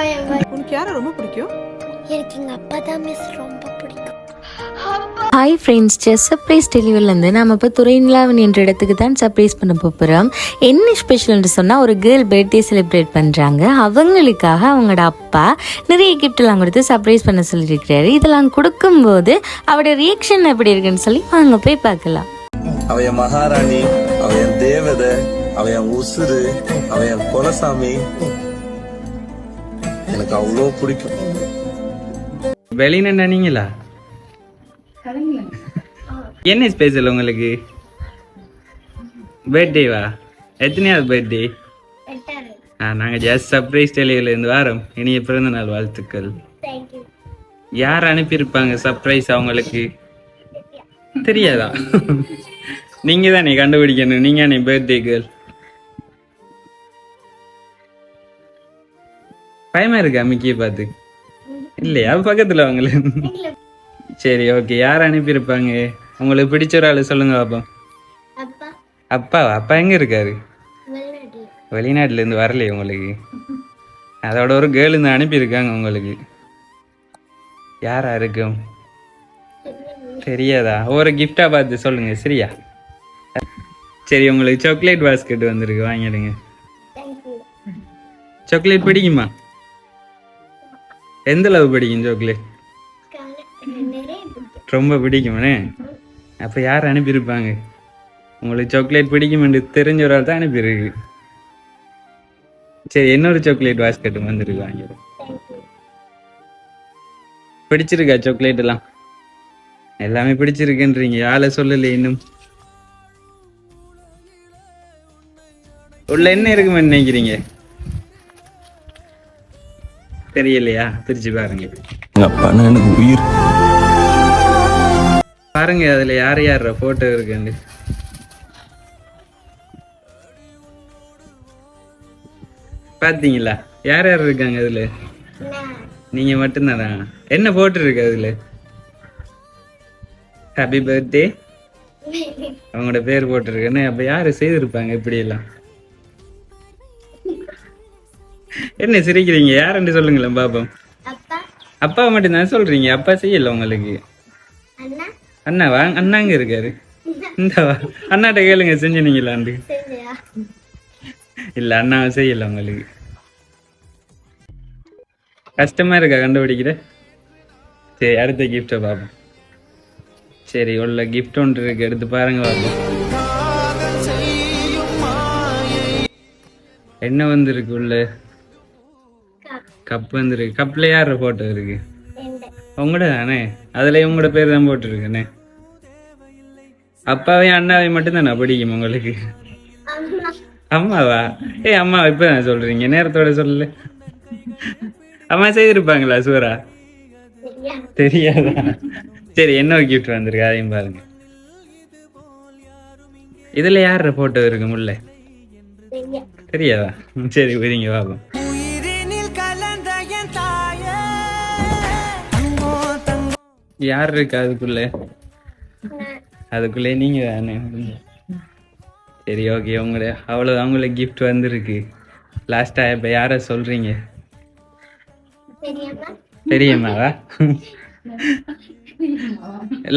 உனக்கு யாரை ரொம்ப பிடிக்கும்? எனக்கு எங்க அப்பா தான் மிஸ் ரொம்ப பிடிக்கும். ஹாய் ஃப்ரெண்ட்ஸ் செஸ் சர்ப்ரைஸ் டெலிவரிலேருந்து நம்ம இப்போ துறைநிலாவன் என்ற இடத்துக்கு தான் சர்ப்ரைஸ் பண்ண போகிறோம் என்ன ஸ்பெஷல்னு சொன்னால் ஒரு கேர்ள் பர்த்டே செலிப்ரேட் பண்ணுறாங்க அவங்களுக்காக அவங்களோட அப்பா நிறைய கிஃப்ட்லாம் கொடுத்து சர்ப்ரைஸ் பண்ண சொல்லியிருக்கிறாரு. இதெல்லாம் கொடுக்கும்போது அவரோட ரியாக்ஷன் எப்படி இருக்குன்னு சொல்லி வாங்க போய் பார்க்கலாம். அவ என் மகாராணி அவ என் தேவதை அவ என் உசுரு அவ என் குலசாமி எனக்கு அவ்வளோ பிடிக்கும். வெளியின நீங்களா என்ன ஸ்பெஷல் உங்களுக்கு? பர்த்டேவா எத்தனையாவது பர்த்டே ஆ நாங்கள் ஜஸ்ட் சர்ப்ரைஸ் டெலிவரிலேருந்து வரோம். இனிய பிறந்த நாள் வாழ்த்துக்கள் யார் அனுப்பியிருப்பாங்க சர்ப்ரைஸ் அவங்களுக்கு? தெரியாதா? நீங்க தானே கண்டுபிடிக்கணும். நீங்க தானே பர்த்டே கேர்ள் பயமா இருக்கா மிக்கியை பார்த்து. இல்லையா? பக்கத்துல அவங்கள சரி ஓகே யார் அனுப்பியிருப்பாங்க? உங்களுக்கு பிடிச்ச ஒரு ஆளு சொல்லுங்க பாப்போம். அப்பா. அப்பாவா? அப்பா எங்க இருக்காரு? வெளிநாட்டில். இருந்து வரலையே உங்களுக்கு. அதோட ஒரு கேர்ள் இருந்து அனுப்பியிருக்காங்க உங்களுக்கு. யாரா இருக்கும் தெரியாதா? ஒரு கிஃப்டா பார்த்து சொல்லுங்க சரியா? சரி உங்களுக்கு சாக்லேட் பாஸ்கெட் வந்திருக்கு. வாங்கிடுங்க. சாக்லேட் பிடிக்குமா? எந்த லவ் பிடிக்கும் ஜோக்லே? ரொம்ப பிடிக்குமாண்ணே? அப்போ யார் அனுப்பியிருப்பாங்க? உங்களுக்கு சாக்லேட் பிடிக்குமென்று தெரிஞ்ச ஒரு ஆள் தான் அனுப்பியிருக்கு. சரி இன்னொரு சாக்லேட் பாஸ்கெட் வந்திருக்கு வாங்கிடுங்க பிடிச்சிருக்கா சாக்லேட் எல்லாம்? எல்லாமே பிடிச்சிருக்குன்றீங்க ஆளை சொல்லல இன்னும்? உள்ள என்ன இருக்குமே நினைக்கிறீங்க? தெரியலையா? பிரிச்சு பாருங்க. எனக்கு உயிர். பாருங்க அதுல யார் யார் போட்டோ இருக்குன்னு. பாத்தீங்களா? யார் யார் இருக்காங்க அதுல? நீங்க மட்டும்தானா? என்ன போட்டு இருக்கு அதுல? ஹாப்பி பர்த்டே அவங்களோட பேர் போட்டிருக்கேன்னு அப்ப யாரு செய்திருப்பாங்க இப்படி எல்லாம் என்ன சிரிக்கிறீங்க? யாருன்னு சொல்லுங்களேன் பாப்போம். அப்பா. மட்டும்தான் சொல்றீங்க? அப்பா செய்யல உங்களுக்கு. அண்ணா. அண்ணாவா அண்ணாங்க இருக்காரு? இந்தவா அண்ணாட்ட கேளுங்க செஞ்சுனீங்களாண்டு சரியா இல்ல அண்ணாவை செய்யல உங்களுக்கு. கஷ்டமா இருக்கா கண்டுபிடிக்கிற? சரி அடுத்த கிஃப்டை பார்ப்போம் சரி உள்ள கிஃப்ட் ஒன்று இருக்கு. எடுத்து பாருங்க பார்ப்போம் என்ன வந்திருக்கு உள்ள? கப் வந்திருக்கு. கப்ல யார் போட்டோ இருக்கு? உங்களோட தானே அதுல உங்களோட பேர் தான் போட்டிருக்குண்ணே அப்பாவையும் அண்ணாவையும் மட்டும்தானே பிடிக்கும் உங்களுக்கு? அம்மா. அம்மாவா? ஏய் அம்மா இப்பதான் சொல்றீங்க. நேரத்தோட சொல்லல. அம்மா செய்திருப்பாங்களா சூரா? தெரியாதா. சரி என்ன கிஃப்ட் வந்திருக்கு? அதையும் பாருங்க. இதுல யார போட்டோ இருக்கு முல்ல? தெரியாதா. சரி விரிங்க பாப்போம். யார் இருக்கு அதுக்குள்ள? அதுக்குள்ளே நீங்க தானே. சரி ஓகே உங்கள அவ்வளோ அவங்களுக்கு கிஃப்ட் வந்திருக்கு. லாஸ்டா இப்ப யார சொல்றீங்க? பெரியம்மாவா?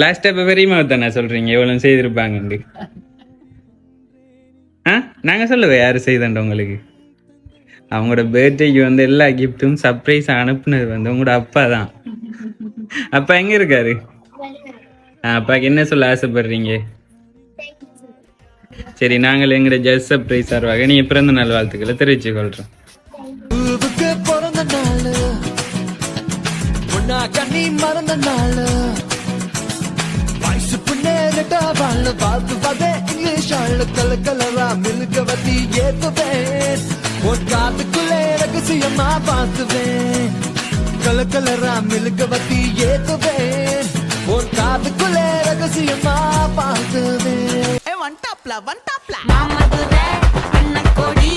லாஸ்ட் இப்ப பெரியம்மாவை தானே சொல்றீங்க? எவ்வளவு செய்திருப்பாங்கண்டு ஆ? நாங்க சொல்லுவோம் யாரு செய்தண்ட உங்களுக்கு? அவங்களோட பர்த்டேக்கு வந்து எல்லா கிஃப்ட்டும் சர்ப்ரைஸ் அனுப்புனது வந்து உங்களோட அப்பா தான். அப்பா எங்க இருக்காரு? அப்பா அப்பாக்கு என்ன சொல்ல ஆசைப்படுறீங்க? சரி நாங்கள் எங்கட ஜஸ் சர்ப்ரைஸ் சார்பாக நீ பிறந்த நாள் வாழ்த்துக்களை தெரிவிச்சு கொள்றோம் பிறந்த நாள். கண்ணி மறந்த நாள். காத்துக்குள்ளே ரகசியமா பார்த்துவேன். கலரா மில்கவத்தி ஏத்துவேன் உன் காதுக்குள்ளே ரகசியமா பார்த்துவேன் ஒன் டாப்ல ஒன் டாப்ல நாமதுரை அண்ணன் கோடி